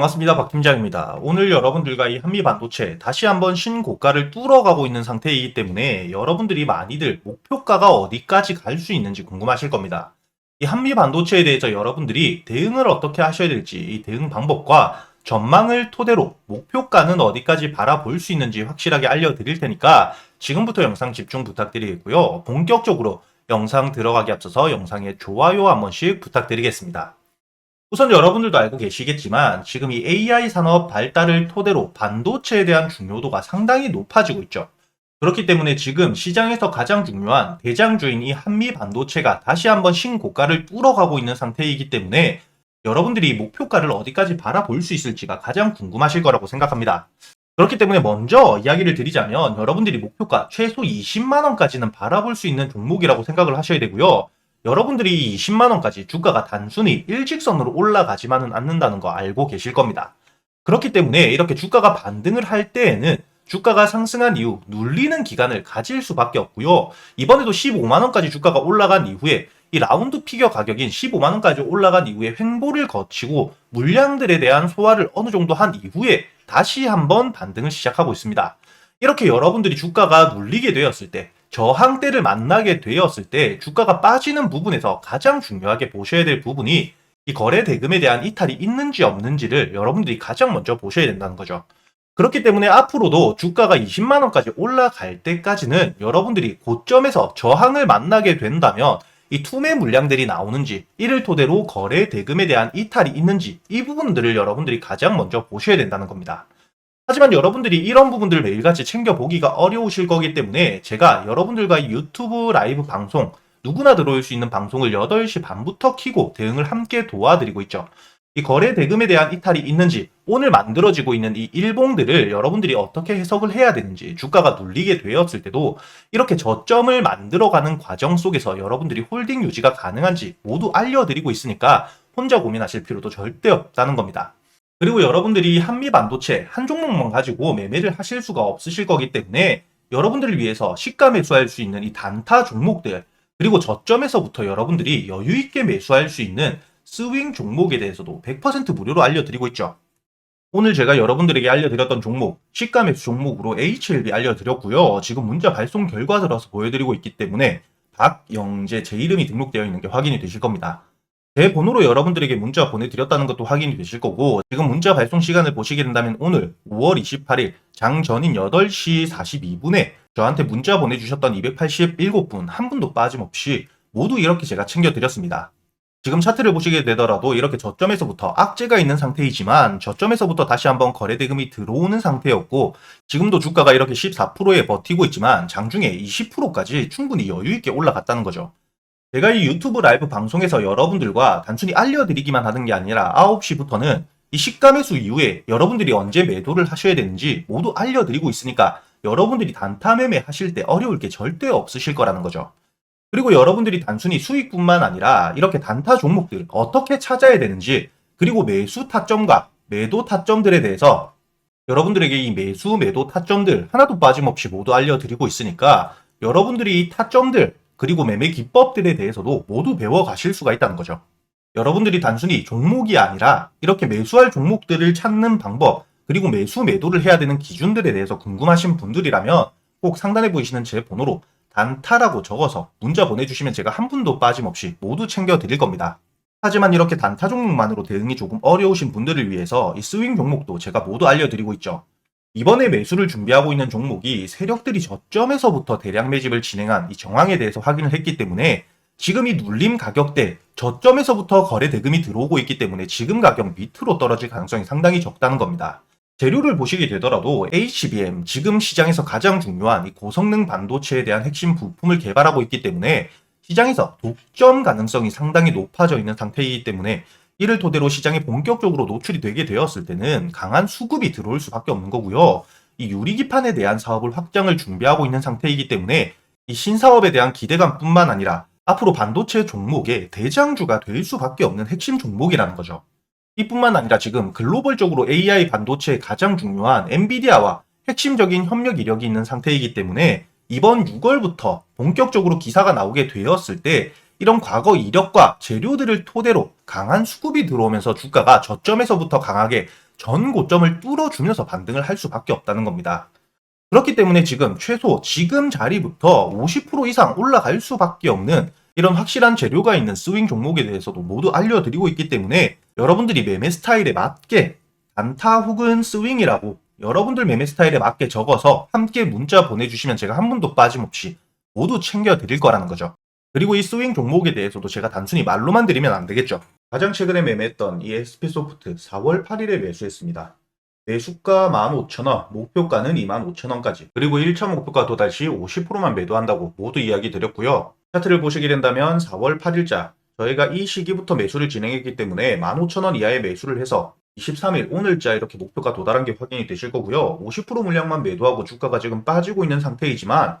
반갑습니다. 박 팀장입니다. 오늘 여러분들과 이 한미 반도체 다시 한번 신고가를 뚫어가고 있는 상태이기 때문에 여러분들이 많이들 목표가가 어디까지 갈 수 있는지 궁금하실 겁니다. 이 한미 반도체에 대해서 여러분들이 대응을 어떻게 하셔야 될지 이 대응 방법과 전망을 토대로 목표가는 어디까지 바라볼 수 있는지 확실하게 알려드릴 테니까 지금부터 영상 집중 부탁드리겠고요. 본격적으로 영상 들어가기 앞서서 영상에 좋아요 한 번씩 부탁드리겠습니다. 우선 여러분들도 알고 계시겠지만 지금 이 AI 산업 발달을 토대로 반도체에 대한 중요도가 상당히 높아지고 있죠. 그렇기 때문에 지금 시장에서 가장 중요한 대장주인 이 한미 반도체가 다시 한번 신고가를 뚫어가고 있는 상태이기 때문에 여러분들이 목표가를 어디까지 바라볼 수 있을지가 가장 궁금하실 거라고 생각합니다. 그렇기 때문에 먼저 이야기를 드리자면 여러분들이 목표가 최소 20만 원까지는 바라볼 수 있는 종목이라고 생각을 하셔야 되고요. 여러분들이 20만 원까지 주가가 단순히 일직선으로 올라가지만은 않는다는 거 알고 계실 겁니다. 그렇기 때문에 이렇게 주가가 반등을 할 때에는 주가가 상승한 이후 눌리는 기간을 가질 수밖에 없고요. 이번에도 15만 원까지 주가가 올라간 이후에 이 라운드 피겨 가격인 15만 원까지 올라간 이후에 횡보를 거치고 물량들에 대한 소화를 어느 정도 한 이후에 다시 한번 반등을 시작하고 있습니다. 이렇게 여러분들이 주가가 눌리게 되었을 때 저항대를 만나게 되었을 때 주가가 빠지는 부분에서 가장 중요하게 보셔야 될 부분이 이 거래 대금에 대한 이탈이 있는지 없는지를 여러분들이 가장 먼저 보셔야 된다는 거죠. 그렇기 때문에 앞으로도 주가가 20만 원까지 올라갈 때까지는 여러분들이 고점에서 저항을 만나게 된다면 이 투매 물량들이 나오는지 이를 토대로 거래 대금에 대한 이탈이 있는지 이 부분들을 여러분들이 가장 먼저 보셔야 된다는 겁니다. 하지만 여러분들이 이런 부분들을 매일같이 챙겨보기가 어려우실 거기 때문에 제가 여러분들과 유튜브 라이브 방송 누구나 들어올 수 있는 방송을 8시 반부터 키고 대응을 함께 도와드리고 있죠. 이 거래 대금에 대한 이탈이 있는지 오늘 만들어지고 있는 이 일봉들을 여러분들이 어떻게 해석을 해야 되는지 주가가 눌리게 되었을 때도 이렇게 저점을 만들어가는 과정 속에서 여러분들이 홀딩 유지가 가능한지 모두 알려드리고 있으니까 혼자 고민하실 필요도 절대 없다는 겁니다. 그리고 여러분들이 한미 반도체 한 종목만 가지고 매매를 하실 수가 없으실 거기 때문에 여러분들을 위해서 시가 매수할 수 있는 이 단타 종목들 그리고 저점에서부터 여러분들이 여유 있게 매수할 수 있는 스윙 종목에 대해서도 100% 무료로 알려드리고 있죠. 오늘 제가 여러분들에게 알려드렸던 종목, 시가 매수 종목으로 HLB 알려드렸고요. 지금 문자 발송 결과 들어서 보여드리고 있기 때문에 박영재 제 이름이 등록되어 있는 게 확인이 되실 겁니다. 제 번호로 여러분들에게 문자 보내드렸다는 것도 확인이 되실 거고 지금 문자 발송 시간을 보시게 된다면 오늘 5월 28일 장전인 8시 42분에 저한테 문자 보내주셨던 287분 한 분도 빠짐없이 모두 이렇게 제가 챙겨드렸습니다. 지금 차트를 보시게 되더라도 이렇게 저점에서부터 악재가 있는 상태이지만 저점에서부터 다시 한번 거래 대금이 들어오는 상태였고 지금도 주가가 이렇게 14%에 버티고 있지만 장중에 20%까지 충분히 여유 있게 올라갔다는 거죠. 제가 이 유튜브 라이브 방송에서 여러분들과 단순히 알려드리기만 하는 게 아니라 9시부터는 이 시가 매수 이후에 여러분들이 언제 매도를 하셔야 되는지 모두 알려드리고 있으니까 여러분들이 단타 매매 하실 때 어려울 게 절대 없으실 거라는 거죠. 그리고 여러분들이 단순히 수익뿐만 아니라 이렇게 단타 종목들 어떻게 찾아야 되는지 그리고 매수 타점과 매도 타점들에 대해서 여러분들에게 이 매수 매도 타점들 하나도 빠짐없이 모두 알려드리고 있으니까 여러분들이 이 타점들 그리고 매매 기법들에 대해서도 모두 배워 가실 수가 있다는 거죠. 여러분들이 단순히 종목이 아니라 이렇게 매수할 종목들을 찾는 방법 그리고 매수 매도를 해야 되는 기준들에 대해서 궁금하신 분들이라면 꼭 상단에 보이시는 제 번호로 단타라고 적어서 문자 보내주시면 제가 한 분도 빠짐없이 모두 챙겨드릴 겁니다. 하지만 이렇게 단타 종목만으로 대응이 조금 어려우신 분들을 위해서 이 스윙 종목도 제가 모두 알려드리고 있죠. 이번에 매수를 준비하고 있는 종목이 세력들이 저점에서부터 대량 매집을 진행한 이 정황에 대해서 확인을 했기 때문에 지금 이 눌림 가격대 저점에서부터 거래 대금이 들어오고 있기 때문에 지금 가격 밑으로 떨어질 가능성이 상당히 적다는 겁니다. 재료를 보시게 되더라도 HBM 지금 시장에서 가장 중요한 이 고성능 반도체에 대한 핵심 부품을 개발하고 있기 때문에 시장에서 독점 가능성이 상당히 높아져 있는 상태이기 때문에 이를 토대로 시장에 본격적으로 노출이 되게 되었을 때는 강한 수급이 들어올 수밖에 없는 거고요. 이 유리기판에 대한 사업을 확장을 준비하고 있는 상태이기 때문에 이 신사업에 대한 기대감뿐만 아니라 앞으로 반도체 종목의 대장주가 될 수밖에 없는 핵심 종목이라는 거죠. 이뿐만 아니라 지금 글로벌적으로 AI 반도체의 가장 중요한 엔비디아와 핵심적인 협력 이력이 있는 상태이기 때문에 이번 6월부터 본격적으로 기사가 나오게 되었을 때 이런 과거 이력과 재료들을 토대로 강한 수급이 들어오면서 주가가 저점에서부터 강하게 전 고점을 뚫어주면서 반등을 할 수밖에 없다는 겁니다. 그렇기 때문에 지금 최소 지금 자리부터 50% 이상 올라갈 수밖에 없는 이런 확실한 재료가 있는 스윙 종목에 대해서도 모두 알려드리고 있기 때문에 여러분들이 매매 스타일에 맞게 단타 혹은 스윙이라고 여러분들 매매 스타일에 맞게 적어서 함께 문자 보내주시면 제가 한 분도 빠짐없이 모두 챙겨드릴 거라는 거죠. 그리고 이 스윙 종목에 대해서도 제가 단순히 말로만 드리면 안 되겠죠. 가장 최근에 매매했던 이 SP소프트 4월 8일에 매수했습니다. 매수가 15,000원, 목표가는 25,000원까지, 그리고 1차 목표가 도달 시 50%만 매도한다고 모두 이야기 드렸고요. 차트를 보시게 된다면 4월 8일자, 저희가 이 시기부터 매수를 진행했기 때문에 15,000원 이하의 매수를 해서 23일 오늘자 이렇게 목표가 도달한 게 확인이 되실 거고요. 50% 물량만 매도하고 주가가 지금 빠지고 있는 상태이지만